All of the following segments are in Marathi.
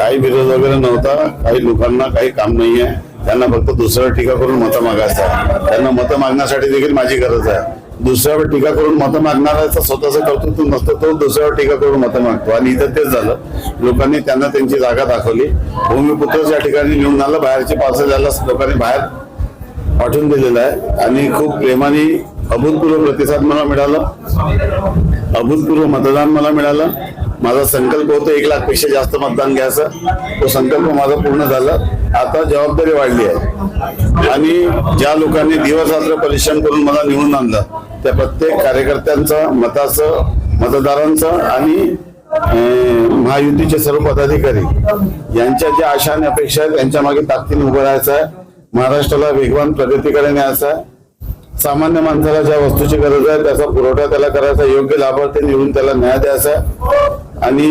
काही विरोध वगैरे नव्हता काही लोकांना काही काम नाही आहे त्यांना फक्त दुसऱ्यावर टीका करून मतं मागायचं त्यांना मतं मागण्यासाठी देखील माझी गरज आहे. दुसऱ्यावर टीका करून मतं मागणाऱ्याचा स्वतःचं कर्तृत्व नसतं तो दुसऱ्यावर टीका करून मतं मागतो. आणि इथं तेच झालं. लोकांनी त्यांना त्यांची जागा दाखवली. भूमिपुत्रच या ठिकाणी निवडून आलं. बाहेरचे पार्सल लोकांनी बाहेर पाठवून दिलेलं आहे. आणि खूप प्रेमाने अभूतपूर्व प्रतिसाद मला मिळाला. अभूतपूर्व मतदान मला मिळालं. माझा संकल्प होता एक लाखपेक्षा जास्त मतदान घ्यायचं. तो संकल्प माझा पूर्ण झाला. आता जबाबदारी वाढली आहे. आणि ज्या लोकांनी दिवसरात्र परिश्रम करून मला निवडून आणलं त्या प्रत्येक कार्यकर्त्यांचं मताचं मतदारांचं आणि महायुतीचे सर्व पदाधिकारी यांच्या ज्या आशा आणि अपेक्षा आहेत त्यांच्या मागे ताकदीने उभं राहायचं आहे. महाराष्ट्राला वेगवान प्रगतीकडे न्यायचा आहे. सामान्य माणसाला ज्या वस्तूची गरज आहे त्याचा पुरवठा त्याला करायचा योग्य लाभार्थी निवडून त्याला न्याय द्यायचा. आणि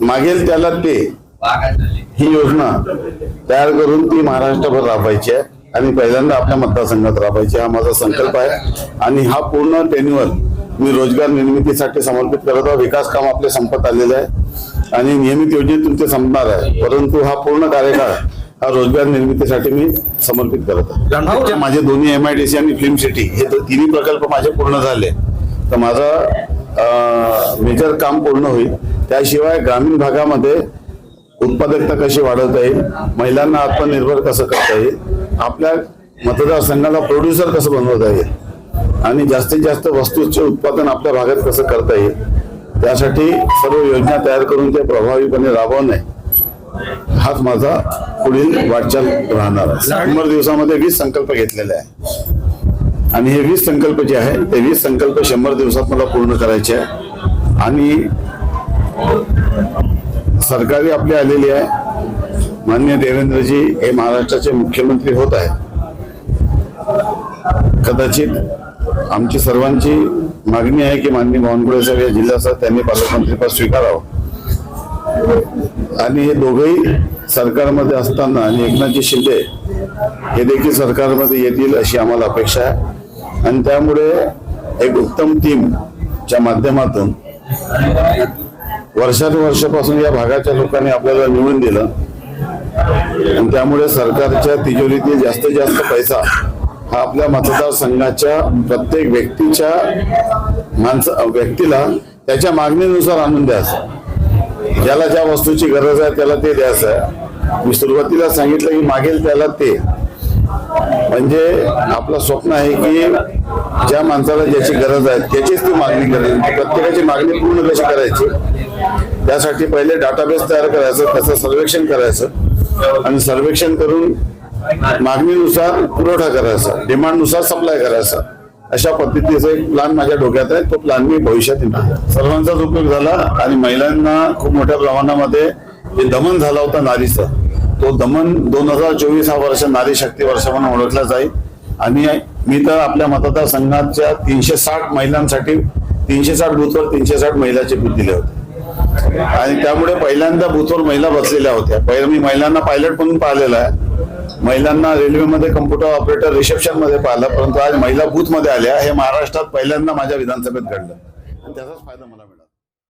मागेल त्याला ते ही योजना तयार करून ती महाराष्ट्रभर राबवायची आहे. आणि पहिल्यांदा आपल्या मतदारसंघात राबवायची हा माझा संकल्प आहे. आणि हा पूर्ण टेन्युअर मी रोजगार निर्मितीसाठी समर्पित करत आहोत. विकास काम आपले संपत आलेले आहे. आणि नियमित योजनेत तुमचे संपणार आहे. परंतु हा पूर्ण कार्यकाळ हा रोजगार निर्मितीसाठी मी समर्पित करत आहे. माझे दोन्ही एम आय डी सी आणि फिल्म सिटी हे तिन्ही प्रकल्प माझे पूर्ण झाले. तर माझं मेजर काम पूर्ण होईल. त्याशिवाय ग्रामीण भागामध्ये उत्पादकता कशी वाढवता येईल महिलांना आत्मनिर्भर कसं करता येईल आपल्या मतदारसंघाला प्रोड्युसर कसं बनवता येईल आणि जास्तीत जास्त वस्तूचे उत्पादन आपल्या भागात कसं करता येईल त्यासाठी सर्व योजना तयार करून ते प्रभावीपणे राबवणे. हाच माझा पुढील वाटचाल राहणार. आहे शंभर दिवसामध्ये वीस संकल्प घेतलेले आहे. आणि हे वीस संकल्प जे आहे ते वीस संकल्प शंभर दिवसात मला पूर्ण करायचे आहे. आणि सरकारी आपली आलेली आहे. मान्य देवेंद्रजी हे महाराष्ट्राचे मुख्यमंत्री होत आहे कदाचित आमची सर्वांची मागणी आहे की माननीय बावनकुळे साहेब या जिल्ह्याचा त्यांनी पालकमंत्रीपद स्वीकारावं. आणि हे दोघंही सरकारमध्ये असताना आणि एकनाथजी शिंदे हे देखील सरकारमध्ये येतील अशी आम्हाला अपेक्षा आहे. आणि त्यामुळे एक उत्तम टीमच्या माध्यमातून वर्षानुवर्षापासून या भागाच्या लोकांनी आपल्याला निवडून दिलं. आणि त्यामुळे सरकारच्या तिजोरीतील जास्तीत जास्त पैसा हा आपल्या मतदारसंघाच्या प्रत्येक व्यक्तीच्या माणसा व्यक्तीला त्याच्या मागणीनुसार आणून द्यायचा. ज्याला ज्या वस्तूची गरज आहे त्याला ते द्यायचं आहे. मी सुरुवातीला सांगितलं की मागेल त्याला ते. म्हणजे आपलं स्वप्न आहे की ज्या माणसाला ज्याची गरज आहे त्याचीच ती मागणी करायची. म्हणजे प्रत्येकाची मागणी पूर्ण कशी करायची? त्यासाठी पहिले डाटाबेस तयार करायचं त्याचं सर्वेक्षण करायचं. आणि सर्वेक्षण करून मागणीनुसार पुरवठा करायचा. डिमांडनुसार सप्लाय करायचा. अशा पद्धतीचा एक प्लॅन माझ्या डोक्यात आहे. तो प्लॅन मी भविष्यात येणार. सर्वांचाच उपयोग झाला आणि महिलांना खूप मोठ्या प्रमाणामध्ये जे दमन झाला होता नारीचं तो दमन दोन हजार चोवीस हा वर्ष नारी शक्ती वर्ष म्हणून ओळखला जाईल. आणि मी तर आपल्या मतदारसंघाच्या तीनशे साठ महिलांसाठी तीनशे साठ बूथवर तीनशे साठ महिलाचे बूथ दिले होते. आणि त्यामुळे पहिल्यांदा बूथवर महिला बसलेल्या होत्या. पहिलं मी महिलांना पायलट म्हणून पाहिलेलं आहे. महिलांना रेल्वेमध्ये कम्प्युटर ऑपरेटर रिसेप्शनमध्ये पाहिलं परंतु आज महिला बूथमध्ये आल्या. हे महाराष्ट्रात पहिल्यांदा माझ्या विधानसभेत घडलं. आणि त्याचाच फायदा मला मिळाला.